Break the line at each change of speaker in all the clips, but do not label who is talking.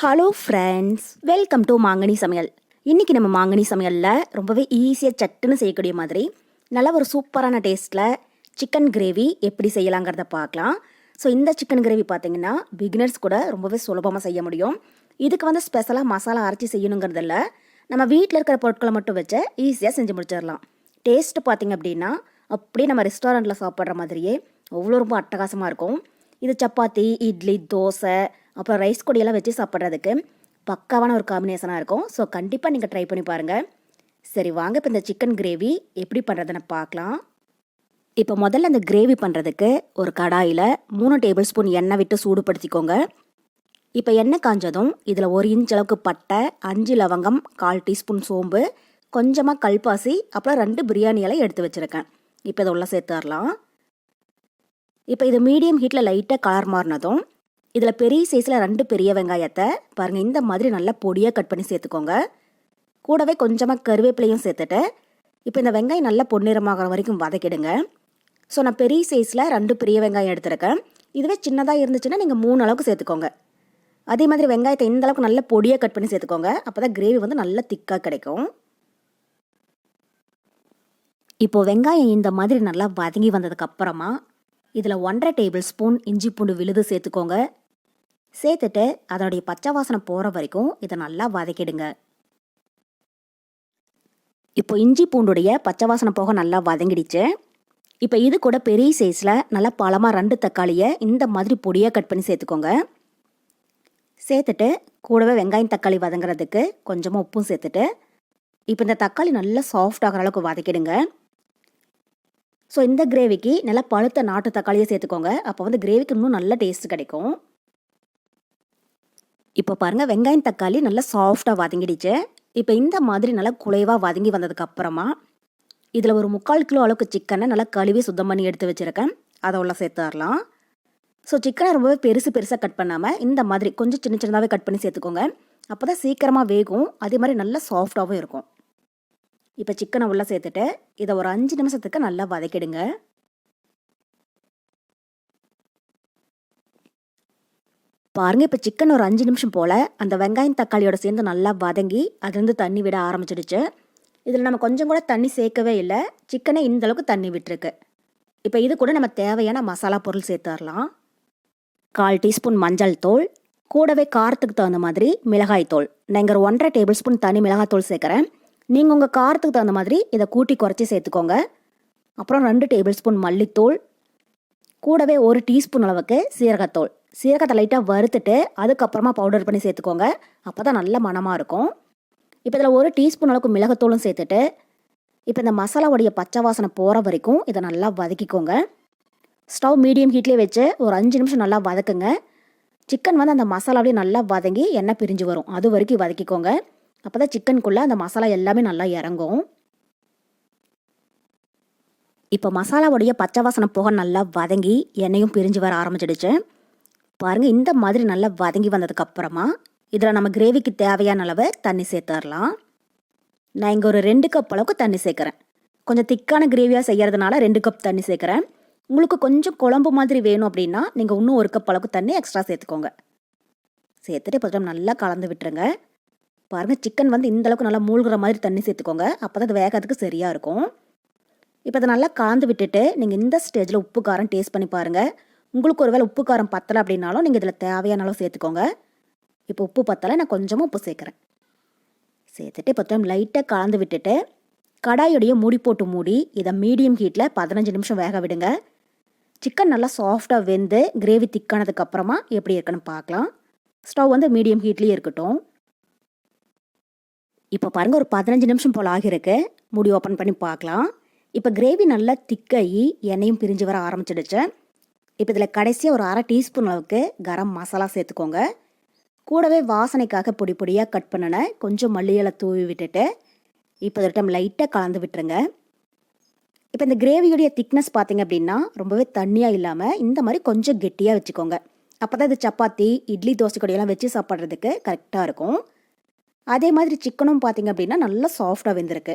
Hello friends welcome to மாங்கனி சமையல் இன்றைக்கி நம்ம மாங்கனி சமையலில் ரொம்பவே ஈஸியாக சட்டுன்னு செய்யக்கூடிய மாதிரி நல்ல ஒரு சூப்பரான டேஸ்ட்டில் சிக்கன் கிரேவி எப்படி செய்யலாங்கிறத பார்க்கலாம். ஸோ இந்த சிக்கன் கிரேவி பார்த்தீங்கன்னா பிகினர்ஸ் கூட ரொம்பவே சுலபமாக செய்ய முடியும். இதுக்கு வந்து ஸ்பெஷலாக மசாலா அரைச்சி செய்யணுங்கிறதில்ல நம்ம வீட்டில் இருக்கிற பொருட்களை மட்டும் வச்சு ஈஸியாக செஞ்சு முடிச்சிடலாம். டேஸ்ட்டு பார்த்திங்க அப்படின்னா அப்படியே நம்ம ரெஸ்டாரண்ட்டில் சாப்பிட்ற மாதிரியே அவ்வளோ ரொம்ப அட்டகாசமாக இருக்கும். இது சப்பாத்தி இட்லி தோசை அப்புறம் ரைஸ் கொடியெல்லாம் வச்சு சாப்பிட்றதுக்கு பக்காவான ஒரு காம்பினேஷனாக இருக்கும். ஸோ கண்டிப்பாக நீங்கள் ட்ரை பண்ணி பாருங்கள் சரி வாங்க. இப்போ இந்த சிக்கன் கிரேவி எப்படி பண்ணுறதுன்னு பார்க்கலாம். இப்போ முதல்ல அந்த கிரேவி பண்ணுறதுக்கு ஒரு கடாயில் மூணு டேபிள் ஸ்பூன் எண்ணெய் விட்டு சூடுபடுத்திக்கோங்க. இப்போ எண்ணெய் காஞ்சதும் இதில் ஒரு இன்ச் அளவுக்கு பட்டை அஞ்சு லவங்கம் கால் டீஸ்பூன் சோம்பு கொஞ்சமாக கல்பாசி அப்புறம் ரெண்டு பிரியாணி இலை எடுத்து வச்சுருக்கேன். இப்போ இதை உள்ள சேர்த்துடலாம். இப்போ இது மீடியம் ஹீட்டில் லைட்டாக கலர் மாறினதும் இதில் பெரிய சைஸில் ரெண்டு பெரிய வெங்காயத்தை பாருங்கள் இந்த மாதிரி நல்லா பொடியாக கட் பண்ணி சேர்த்துக்கோங்க. கூடவே கொஞ்சமாக கருவேப்பிலையும் சேர்த்துட்டு இப்போ இந்த வெங்காயம் நல்லா பொன்னிறமாகிற வரைக்கும் வதக்கிடுங்க. ஸோ நான் பெரிய சைஸில் ரெண்டு பெரிய வெங்காயம் எடுத்திருக்கேன். இதுவே சின்னதாக இருந்துச்சுன்னா நீங்கள் மூணு அளவுக்கு சேர்த்துக்கோங்க. அதே மாதிரி வெங்காயத்தை இந்த அளவுக்கு நல்ல பொடியாக கட் பண்ணி சேர்த்துக்கோங்க. அப்போ தான் கிரேவி வந்து நல்லா திக்காக கிடைக்கும். இப்போ வெங்காயம் இந்த மாதிரி நல்லா வதங்கி வந்ததுக்கு அப்புறமா இதில் ஒன்றரை டேபிள் ஸ்பூன் இஞ்சி பூண்டு விழுது சேர்த்துக்கோங்க. சேர்த்துட்டு அதனுடைய பச்சை வாசனை போகிற வரைக்கும் இதை நல்லா வதக்கிடுங்க. இப்போ இஞ்சி பூண்டுடைய பச்சை வாசனை போக நல்லா வதங்கிடுச்சு. இப்போ இது கூட பெரிய சைஸில் நல்லா பழமாக ரெண்டு தக்காளியை இந்த மாதிரி பொடியாக கட் பண்ணி சேர்த்துக்கோங்க. சேர்த்துட்டு கூடவே வெங்காயம் தக்காளி வதங்குறதுக்கு கொஞ்சமாக உப்பும் சேர்த்துட்டு இப்போ இந்த தக்காளி நல்லா சாஃப்ட் ஆகிற அளவுக்கு வதக்கிடுங்க. ஸோ இந்த கிரேவிக்கு நல்லா பழுத்த நாட்டு தக்காளியை சேர்த்துக்கோங்க. அப்போ வந்து கிரேவிக்கு இன்னும் நல்ல டேஸ்ட் கிடைக்கும். இப்போ பாருங்கள் வெங்காயம் தக்காளி நல்லா சாஃப்டாக வதங்கிடுச்சு. இப்போ இந்த மாதிரி நல்லா குலைவாக வதங்கி வந்ததுக்கு அப்புறமா இதில் ஒரு முக்கால் கிலோ அளவுக்கு சிக்கனை நல்லா கழுவி சுத்தம் பண்ணி எடுத்து வச்சுருக்கேன். அதை உள்ள சேர்த்துடலாம் ஸோ சிக்கனை ரொம்பவே பெருசு பெருசாக கட் பண்ணாமல் இந்த மாதிரி கொஞ்சம் சின்ன சின்னதாகவே கட் பண்ணி சேர்த்துக்கோங்க. அப்போ தான் சீக்கிரமாக வேகும். அதே மாதிரி நல்லா சாஃப்டாகவும் இருக்கும். இப்போ சிக்கனை உள்ளே சேர்த்துட்டு இதை ஒரு அஞ்சு நிமிஷத்துக்கு நல்லா வதக்கிடுங்க. பாருங்க இப்போ சிக்கன் ஒரு அஞ்சு நிமிஷம் போல் அந்த வெங்காயம் தக்காளியோட சேர்ந்து நல்லா வதங்கி அதுலேருந்து தண்ணி விட ஆரம்பிச்சிடுச்சு. இதில் நம்ம கொஞ்சம் கூட தண்ணி சேர்க்கவே இல்லை. சிக்கனே இந்தளவுக்கு தண்ணி விட்டுருக்கு. இப்போ இது கூட நம்ம தேவையான மசாலா பொருள் சேர்த்துடலாம் கால் டீஸ்பூன் மஞ்சள் தூள் கூடவே காரத்துக்கு தகுந்த மாதிரி மிளகாய் தூள். நான் இங்கே ஒரு ஒன்றரை டேபிள் ஸ்பூன் தனி மிளகாய் தூள் சேர்க்குறேன். நீங்கள் உங்கள் காரத்துக்கு தகுந்த மாதிரி இதை கூட்டி குறைச்சி சேர்த்துக்கோங்க. அப்புறம் ரெண்டு டேபிள் ஸ்பூன் மல்லித்தூள் கூடவே ஒரு டீஸ்பூன் அளவுக்கு சீரகத்தூள். சீரகத்தை லைட்டாக வறுத்துட்டு அதுக்கப்புறமா பவுடர் பண்ணி சேர்த்துக்கோங்க. அப்போ தான் நல்ல மணமாக இருக்கும். இப்போ இதில் ஒரு டீஸ்பூன் அளவுக்கு மிளகுத்தூளும் சேர்த்துட்டு இப்போ இந்த மசாலாவுடைய பச்சை வாசனை போகிற வரைக்கும் இதை நல்லா வதக்கிக்கோங்க. ஸ்டவ் மீடியம் ஹீட்லேயே வச்சு ஒரு அஞ்சு நிமிஷம் நல்லா வதக்குங்க. சிக்கன் வந்து அந்த மசாலாவிலே நல்லா வதங்கி எண்ணெய் பிரிஞ்சு வரும். அது வரைக்கும் வதக்கிக்கோங்க. அப்போ தான் சிக்கனுக்குள்ளே அந்த மசாலா எல்லாமே நல்லா இறங்கும். இப்போ மசாலாவுடைய பச்சை வாசனை போக நல்லா வதங்கி எண்ணெயும் பிரிஞ்சு வர ஆரம்பிச்சிடுச்சு. பாருங்கள் இந்த மாதிரி நல்லா வதங்கி வந்ததுக்கப்புறமா இதில் நம்ம கிரேவிக்கு தேவையான அளவு தண்ணி சேர்த்துடலாம். நான் இங்கே ஒரு ரெண்டு கப் அளவுக்கு தண்ணி சேர்க்குறேன். கொஞ்சம் திக்கான கிரேவியாக செய்கிறதுனால ரெண்டு கப் தண்ணி சேர்க்குறேன். உங்களுக்கு கொஞ்சம் குழம்பு மாதிரி வேணும் அப்படின்னா நீங்கள் இன்னும் ஒரு கப் அளவுக்கு தண்ணி எக்ஸ்ட்ரா சேர்த்துக்கோங்க. சேர்த்துட்டு இப்போ நல்லா கலந்து விட்டுருங்க. பாருங்கள் சிக்கன் வந்து இந்த அளவுக்கு நல்லா மூழ்கிற மாதிரி தண்ணி சேர்த்துக்கோங்க. அப்போ தான் அது வேகிறதுக்கு சரியாக இருக்கும். இப்போ அதை நல்லா கலந்து விட்டுட்டு நீங்கள் இந்த ஸ்டேஜில் உப்பு காரம் டேஸ்ட் பண்ணி பாருங்கள் உங்களுக்கு ஒரு வேளை உப்பு காரம் பத்தலை அப்படின்னாலும் நீங்கள் இதில் தேவையான அளவு சேர்த்துக்கோங்க. இப்போ உப்பு பத்தலை நான் கொஞ்சமாக உப்பு சேர்க்குறேன். சேர்த்துட்டு இப்போ டைம் லைட்டாக கலந்து விட்டுட்டு கடாயுடைய மூடி போட்டு மூடி இதை மீடியம் ஹீட்டில் பதினஞ்சு நிமிஷம் வேக விடுங்க. சிக்கன் நல்லா சாஃப்டாக வெந்து கிரேவி திக்கானதுக்கப்புறமா எப்படி இருக்குன்னு பார்க்கலாம். ஸ்டவ் வந்து மீடியம் ஹீட்லேயே இருக்கட்டும். இப்போ பாருங்கள் ஒரு பதினஞ்சு நிமிஷம் போல் ஆகியிருக்கு. மூடி ஓப்பன் பண்ணி பார்க்கலாம். இப்போ கிரேவி நல்லா திக்காகி எண்ணெயும் பிரிஞ்சு வர ஆரம்பிச்சிடுச்சு. இப்போ இதில் கடைசியாக ஒரு அரை டீஸ்பூன் அளவுக்கு கரம் மசாலா சேர்த்துக்கோங்க. கூடவே வாசனைக்காக பொடி பொடியாக கட் பண்ணின கொஞ்சம் மல்லியலை தூவி விட்டுட்டு இப்போ ஒரு டைம் லைட்டாக கலந்து விட்டுருங்க. இப்போ இந்த கிரேவியுடைய திக்னஸ் பார்த்தீங்க அப்படின்னா ரொம்பவே தண்ணியாக இல்லாமல் இந்த மாதிரி கொஞ்சம் கெட்டியாக வச்சுக்கோங்க. அப்போ தான் இது சப்பாத்தி இட்லி தோசை கொடியெல்லாம் வச்சு சாப்பிட்றதுக்கு கரெக்டாக இருக்கும். அதே மாதிரி சிக்கனும் பார்த்தீங்க அப்படின்னா நல்லா சாஃப்டாக வெந்திருக்கு.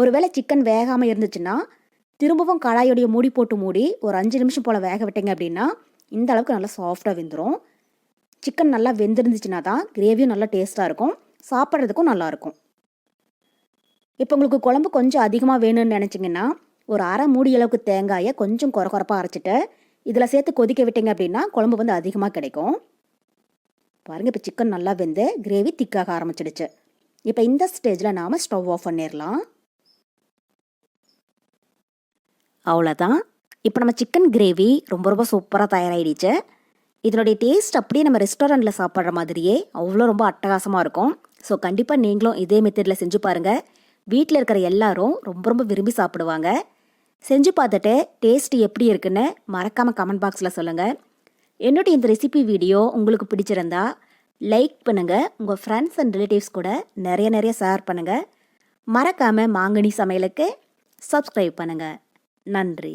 ஒருவேளை சிக்கன் வேகாமல் இருந்துச்சுன்னா திரும்பவும் கடாயோடைய மூடி போட்டு மூடி ஒரு அஞ்சு நிமிஷம் போல் வேக விட்டீங்க அப்படின்னா இந்த அளவுக்கு நல்லா சாஃப்டாக வெந்துடும் சிக்கன் நல்லா வெந்திருந்துச்சுன்னா தான் கிரேவியும் நல்லா டேஸ்ட்டாக இருக்கும். சாப்பிட்றதுக்கும் நல்லாயிருக்கும் இப்போ உங்களுக்கு குழம்பு கொஞ்சம் அதிகமாக வேணும்னு நினச்சிங்கன்னா ஒரு அரை மூடி அளவுக்கு தேங்காயை கொஞ்சம் குறை குறப்பாக அரைச்சிட்டு இதில் சேர்த்து கொதிக்க விட்டீங்க அப்படின்னா குழம்பு வந்து அதிகமாக கிடைக்கும். பாருங்கள் இப்போ சிக்கன் நல்லா வெந்து கிரேவி திக்காக ஆரம்பிச்சிடுச்சு. இப்போ இந்த ஸ்டேஜில் நாம் ஸ்டவ் ஆஃப் பண்ணிடலாம் அவ்வளோதான் இப்போ நம்ம சிக்கன் கிரேவி ரொம்ப ரொம்ப சூப்பராக தயாராகிடுச்சு இதனுடைய டேஸ்ட் அப்படியே நம்ம ரெஸ்டாரண்ட்டில் சாப்பிட்ற மாதிரியே அவ்வளோ ரொம்ப அட்டகாசமாக இருக்கும். ஸோ கண்டிப்பாக நீங்களும் இதே மெத்தடில் செஞ்சு பாருங்கள் வீட்டில் இருக்கிற எல்லாரும் ரொம்ப ரொம்ப விரும்பி சாப்பிடுவாங்க. செஞ்சு பார்த்துட்டு டேஸ்ட் எப்படி இருக்குன்னு மறக்காமல் கமெண்ட் பாக்ஸில் சொல்லுங்கள் என்னுடைய இந்த ரெசிபி வீடியோ உங்களுக்கு பிடிச்சிருந்தா லைக் பண்ணுங்கள் உங்கள் ஃப்ரெண்ட்ஸ் அண்ட் ரிலேட்டிவ்ஸ் கூட நிறைய நிறைய ஷேர் பண்ணுங்கள் மறக்காமல் மாங்கனி சமையலுக்கு சப்ஸ்கிரைப் பண்ணுங்கள் நன்றி.